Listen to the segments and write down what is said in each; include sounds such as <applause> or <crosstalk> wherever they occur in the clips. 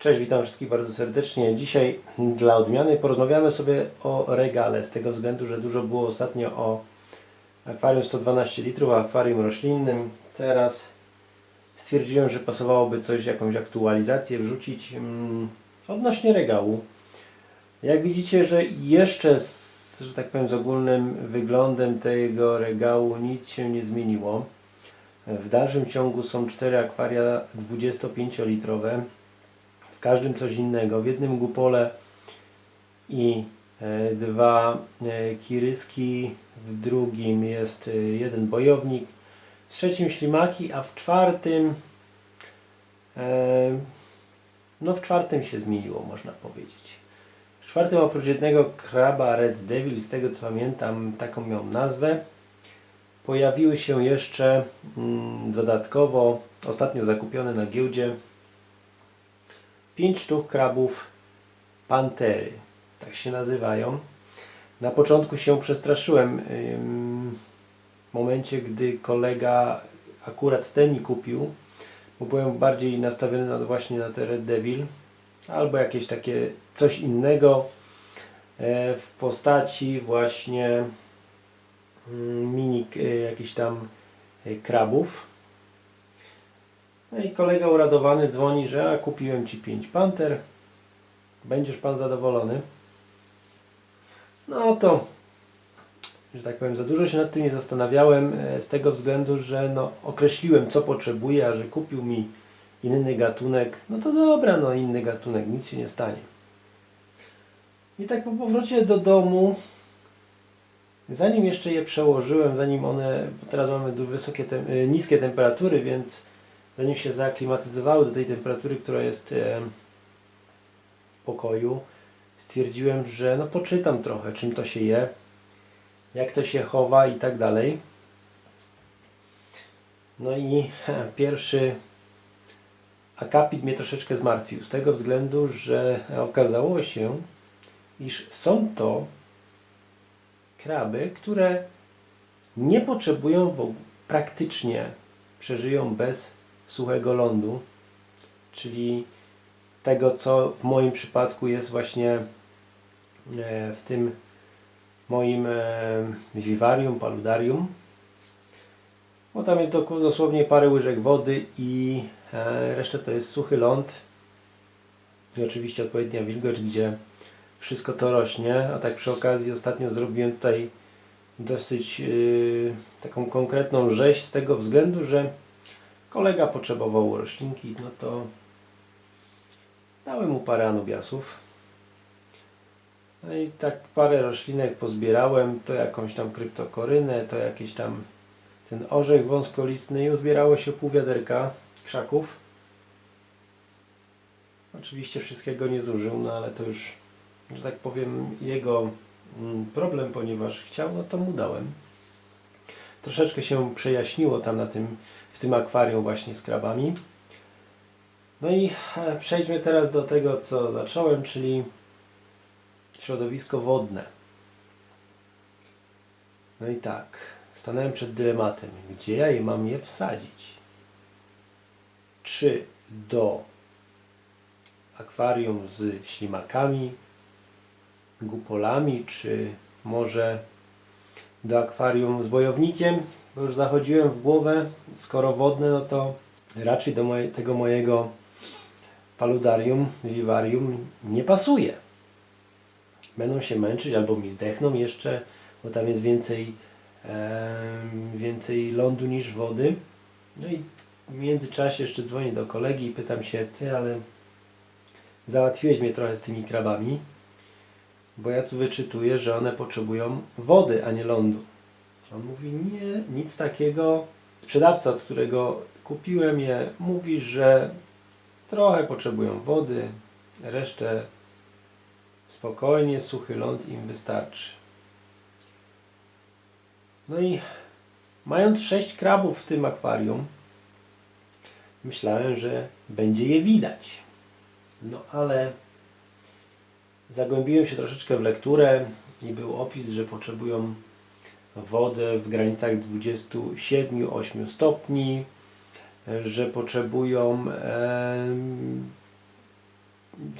Cześć, witam wszystkich bardzo serdecznie. Dzisiaj dla odmiany porozmawiamy sobie o regale, z tego względu, że dużo było ostatnio o akwarium 112 litrów, akwarium roślinnym. Teraz stwierdziłem, że pasowałoby coś, jakąś aktualizację wrzucić mm, odnośnie regału. Jak widzicie, że jeszcze z, że tak powiem, z ogólnym wyglądem tego regału nic się nie zmieniło. W dalszym ciągu są cztery akwaria 25-litrowe w każdym coś innego. W jednym gupole i e, dwa e, kiryski, w drugim jest e, jeden bojownik, w trzecim ślimaki, a w czwartym e, no w czwartym się zmieniło, można powiedzieć. W czwartym oprócz jednego kraba Red Devil, z tego co pamiętam, taką miał nazwę, pojawiły się jeszcze mm, dodatkowo, ostatnio zakupione na giełdzie, 5 sztuk krabów pantery. Tak się nazywają. Na początku się przestraszyłem. W momencie, gdy kolega akurat ten mi kupił, bo byłem bardziej nastawiony na, właśnie na te Red Devil albo jakieś takie coś innego e, w postaci właśnie mm, mini e, jakichś tam e, krabów. No i kolega uradowany dzwoni, że a, kupiłem Ci 5 panter, będziesz Pan zadowolony. No to, że tak powiem, za dużo się nad tym nie zastanawiałem e, z tego względu, że no, określiłem co potrzebuję, a że kupił mi inny gatunek, no to dobra, no inny gatunek, nic się nie stanie. I tak po powrocie do domu, zanim jeszcze je przełożyłem, zanim one, teraz mamy wysokie, tem, e, niskie temperatury, więc zanim się zaaklimatyzowały do tej temperatury, która jest e, w pokoju, stwierdziłem, że no poczytam trochę, czym to się je, jak to się chowa i tak dalej. No i <laughs> pierwszy akapit mnie troszeczkę zmartwił, z tego względu, że okazało się, iż są to kraby, które nie potrzebują og- praktycznie przeżyją bez suchego lądu, czyli tego, co w moim przypadku jest właśnie e, w tym moim e, vivarium, paludarium. Bo tam jest dosłownie parę łyżek wody i e, reszta to jest suchy ląd i oczywiście odpowiednia wilgoć, gdzie wszystko to rośnie. A tak przy okazji ostatnio zrobiłem tutaj dosyć yy, taką konkretną rzeź z tego względu, że kolega potrzebował roślinki, no to dałem mu parę anubiasów. No i tak parę roślinek pozbierałem, to jakąś tam kryptokorynę, to jakiś tam ten orzech wąskolistny i uzbierało się pół wiaderka krzaków. Oczywiście wszystkiego nie zużył, no ale to już, że tak powiem, jego mm, problem, ponieważ chciał, no to mu dałem. Troszeczkę się przejaśniło tam na tym, w tym akwarium właśnie z krabami. No i e, przejdźmy teraz do tego, co zacząłem, czyli środowisko wodne. No i tak, stanąłem przed dylematem, gdzie ja je mam je wsadzić? Czy do akwarium z ślimakami, gupolami, czy może do akwarium z bojownikiem, bo już zachodziłem w głowę, skoro wodne, no to raczej do moje, tego mojego paludarium, vivarium nie pasuje. Będą się męczyć albo mi zdechną jeszcze, bo tam jest więcej, więcej lądu niż wody. No i w międzyczasie jeszcze dzwonię do kolegi i pytam się, ty, ale załatwiłeś mnie trochę z tymi krabami, bo ja tu wyczytuję, że one potrzebują wody, a nie lądu. On mówi, nie, nic takiego. Sprzedawca, od którego kupiłem je, mówi, że trochę potrzebują wody, resztę spokojnie, suchy ląd im wystarczy. No i mając sześć krabów w tym akwarium, myślałem, że będzie je widać. No ale zagłębiłem się troszeczkę w lekturę i był opis, że potrzebują wodę w granicach 27-8 stopni, że potrzebują, em,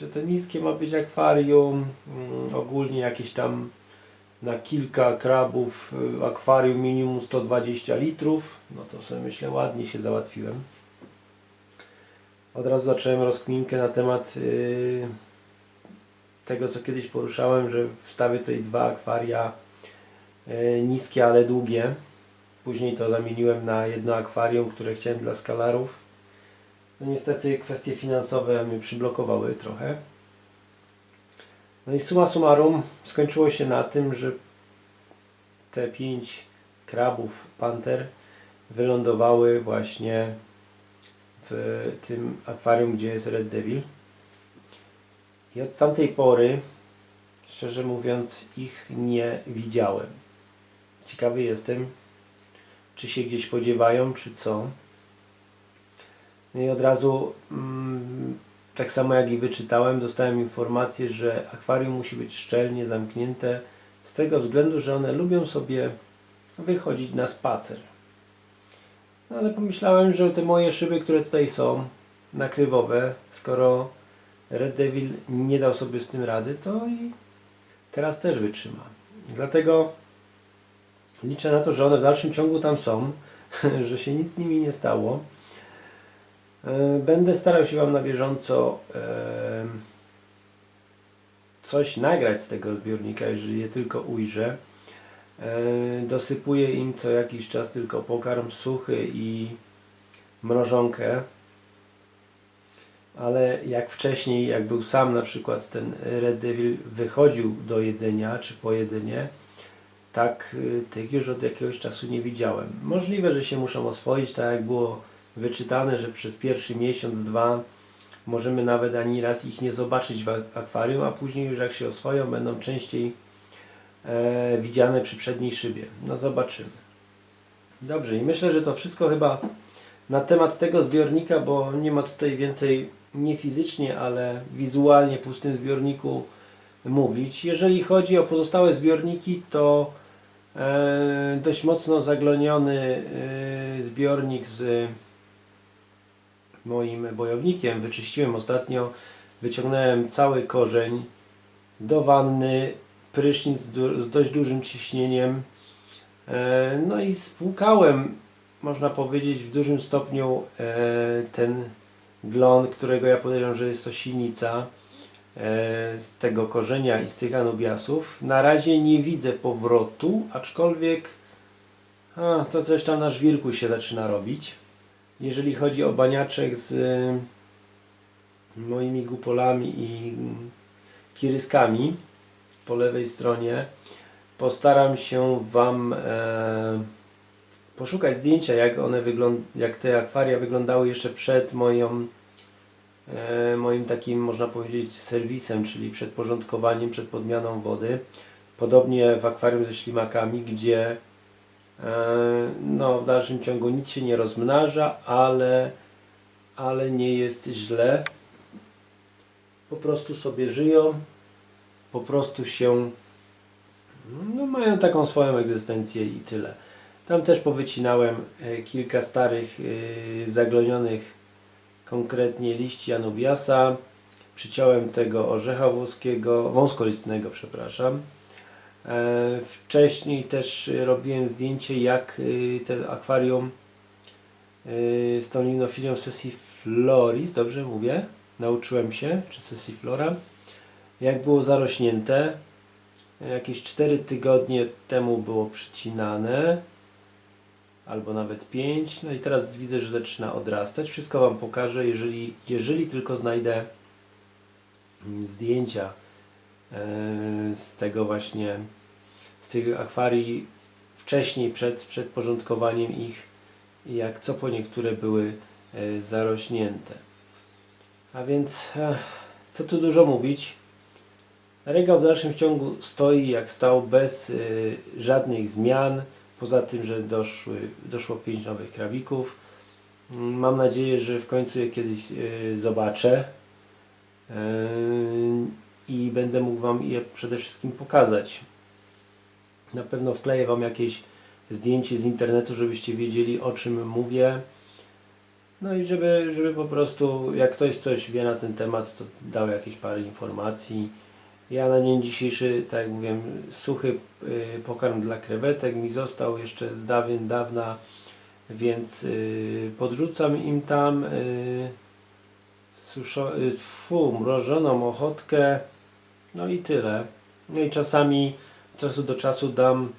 że to niskie ma być akwarium, mm, ogólnie jakieś tam na kilka krabów y, akwarium minimum 120 litrów, no to sobie myślę ładnie się załatwiłem. Od razu zacząłem rozkminkę na temat y, tego, co kiedyś poruszałem, że wstawię tutaj dwa akwaria y, niskie, ale długie. Później to zamieniłem na jedno akwarium, które chciałem dla skalarów. No niestety kwestie finansowe mnie przyblokowały trochę. No i summa summarum skończyło się na tym, że te pięć krabów panter wylądowały właśnie w tym akwarium, gdzie jest Red Devil. I od tamtej pory, szczerze mówiąc, ich nie widziałem. Ciekawy jestem, czy się gdzieś podziewają, czy co. No i od razu, mm, tak samo jak i wyczytałem, dostałem informację, że akwarium musi być szczelnie zamknięte z tego względu, że one lubią sobie wychodzić na spacer. No ale pomyślałem, że te moje szyby, które tutaj są, nakrywowe, skoro Red Devil nie dał sobie z tym rady, to i teraz też wytrzyma. Dlatego liczę na to, że one w dalszym ciągu tam są, <laughs> że się nic z nimi nie stało. E, Będę starał się Wam na bieżąco e, coś nagrać z tego zbiornika, jeżeli je tylko ujrzę. E, Dosypuję im co jakiś czas tylko pokarm suchy i mrożonkę. Ale jak wcześniej, jak był sam na przykład ten Red Devil wychodził do jedzenia czy po jedzenie, tak y, tych już od jakiegoś czasu nie widziałem. Możliwe, że się muszą oswoić, tak jak było wyczytane, że przez pierwszy miesiąc, dwa możemy nawet ani raz ich nie zobaczyć w ak- akwarium, a później już jak się oswoją, będą częściej e, widziane przy przedniej szybie. No zobaczymy. Dobrze, i myślę, że to wszystko chyba na temat tego zbiornika, bo nie ma tutaj więcej nie fizycznie, ale wizualnie po tym zbiorniku mówić. Jeżeli chodzi o pozostałe zbiorniki, to e, dość mocno zagloniony e, zbiornik z moim bojownikiem. Wyczyściłem ostatnio, wyciągnąłem cały korzeń do wanny, prysznic z, dość dużym ciśnieniem. E, no i spłukałem, można powiedzieć, w dużym stopniu e, ten glon, którego ja podejrzewam, że jest to silnica e, z tego korzenia i z tych anubiasów. Na razie nie widzę powrotu, aczkolwiek a, to coś tam na żwirku się zaczyna robić. Jeżeli chodzi o baniaczek z y, moimi gupolami i kiryskami po lewej stronie, postaram się Wam e, poszukać zdjęcia, jak one jak te akwaria wyglądały jeszcze przed moją e, moim takim, można powiedzieć, serwisem, czyli przed porządkowaniem, przed podmianą wody. Podobnie w akwarium ze ślimakami, gdzie e, no, w dalszym ciągu nic się nie rozmnaża, ale, ale nie jest źle. Po prostu sobie żyją, po prostu się no, mają taką swoją egzystencję i tyle. Tam też powycinałem e, kilka starych, e, zaglonionych konkretnie liści anubiasa. Przyciąłem tego orzecha włoskiego, wąskolistnego, przepraszam. E, Wcześniej też robiłem zdjęcie, jak e, ten akwarium e, z tą limnofilią sessifloris, dobrze mówię? Nauczyłem się, czy sessiflora, jak było zarośnięte. Jakieś 4 tygodnie temu było przycinane, albo nawet 5. No i teraz widzę, że zaczyna odrastać. Wszystko Wam pokażę, jeżeli, jeżeli tylko znajdę zdjęcia e, z tego właśnie, z tych akwarii wcześniej, przed, przed porządkowaniem ich, jak co po niektóre były e, zarośnięte. A więc, e, co tu dużo mówić. Regał w dalszym ciągu stoi jak stał, bez y, żadnych zmian. Poza tym, że doszły, doszło 5 nowych krabików. Mm, Mam nadzieję, że w końcu je kiedyś e, zobaczę e, i będę mógł Wam je przede wszystkim pokazać. Na pewno wkleję Wam jakieś zdjęcie z internetu, żebyście wiedzieli o czym mówię. No i żeby, żeby po prostu, jak ktoś coś wie na ten temat, to dał jakieś parę informacji. Ja na dzień dzisiejszy, tak jak mówiłem, suchy y, pokarm dla krewetek mi został jeszcze z dawien dawna, więc y, podrzucam im tam y, suszo, y, fu, mrożoną ochotkę, no i tyle. No i czasami czasu do czasu dam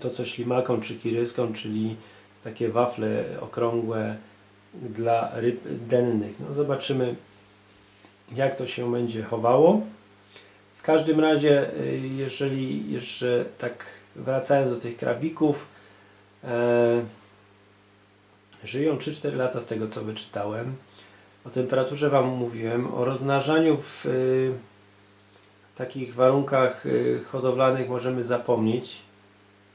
to co ślimakom czy kiryskom, czyli takie wafle okrągłe dla ryb dennych. No zobaczymy jak to się będzie chowało. W każdym razie, y, jeżeli jeszcze tak wracając do tych krabików, e, żyją 3-4 lata z tego co wyczytałem. O temperaturze Wam mówiłem, o rozmnażaniu w y, takich warunkach y, hodowlanych możemy zapomnieć.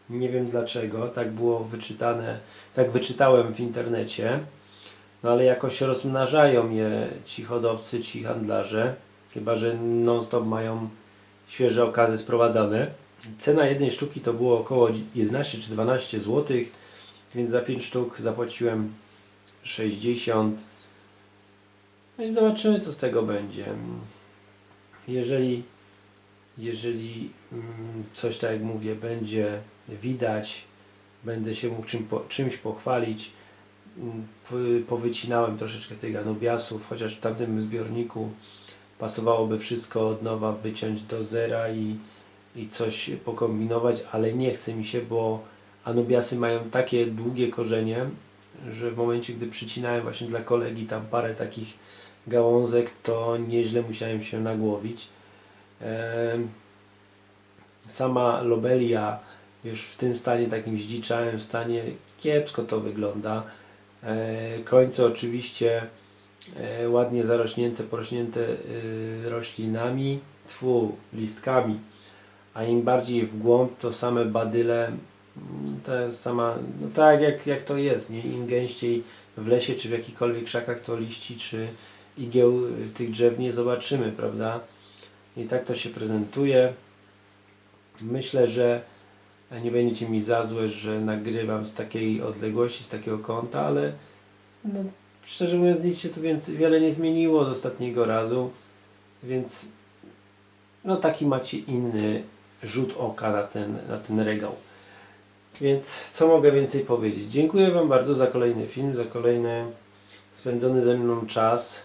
Nie wiem dlaczego, tak było wyczytane, tak wyczytałem w internecie. No ale jakoś rozmnażają je ci hodowcy, ci handlarze, chyba że non-stop mają świeże okazy sprowadzane. Cena jednej sztuki to było około 11 czy 12 zł, więc za 5 sztuk zapłaciłem 60. No i zobaczymy co z tego będzie. Jeżeli jeżeli mm, coś tak jak mówię będzie widać, będę się mógł czym, czymś pochwalić, mm, powycinałem troszeczkę tych anubiasów, chociaż w tamtym zbiorniku pasowałoby wszystko od nowa wyciąć do zera i, i coś pokombinować, ale nie chce mi się, bo anubiasy mają takie długie korzenie, że w momencie, gdy przycinałem właśnie dla kolegi tam parę takich gałązek, to nieźle musiałem się nagłowić. Sama lobelia już w tym stanie takim zdziczałym stanie kiepsko to wygląda. E, Końce oczywiście e, ładnie zarośnięte, porośnięte e, roślinami, tfu, listkami, a im bardziej w głąb to same badyle, mm, to sama, no tak jak, jak to jest, nie? im gęściej w lesie czy w jakichkolwiek krzakach to liści czy igieł tych drzew nie zobaczymy, prawda? I tak to się prezentuje. Myślę, że nie będziecie mi za złe, że nagrywam z takiej odległości, z takiego kąta, ale no, szczerze mówiąc nic się tu więcej, wiele nie zmieniło od ostatniego razu, więc no taki macie inny rzut oka na ten, na ten regał. Więc co mogę więcej powiedzieć? Dziękuję Wam bardzo za kolejny film, za kolejny spędzony ze mną czas.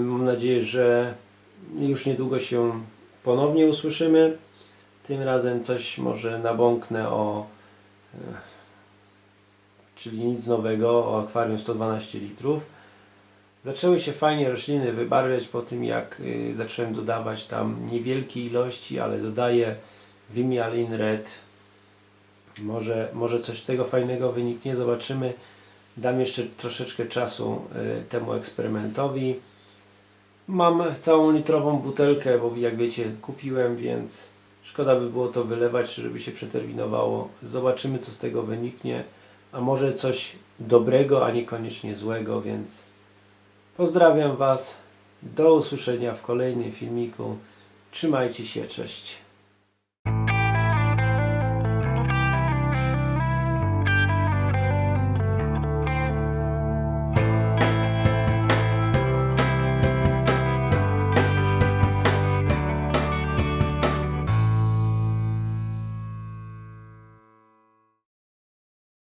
Mam nadzieję, że już niedługo się ponownie usłyszymy. Tym razem coś może nabąknę o, e, czyli nic nowego, o akwarium 112 litrów. Zaczęły się fajnie rośliny wybarwiać po tym, jak y, zacząłem dodawać tam niewielkie ilości, ale dodaję Vimialin Red. Może, może coś tego fajnego wyniknie, zobaczymy. Dam jeszcze troszeczkę czasu y, temu eksperymentowi. Mam całą litrową butelkę, bo jak wiecie kupiłem, więc szkoda by było to wylewać, żeby się przeterminowało. Zobaczymy co z tego wyniknie, a może coś dobrego, a niekoniecznie złego, więc pozdrawiam Was. Do usłyszenia w kolejnym filmiku. Trzymajcie się, cześć.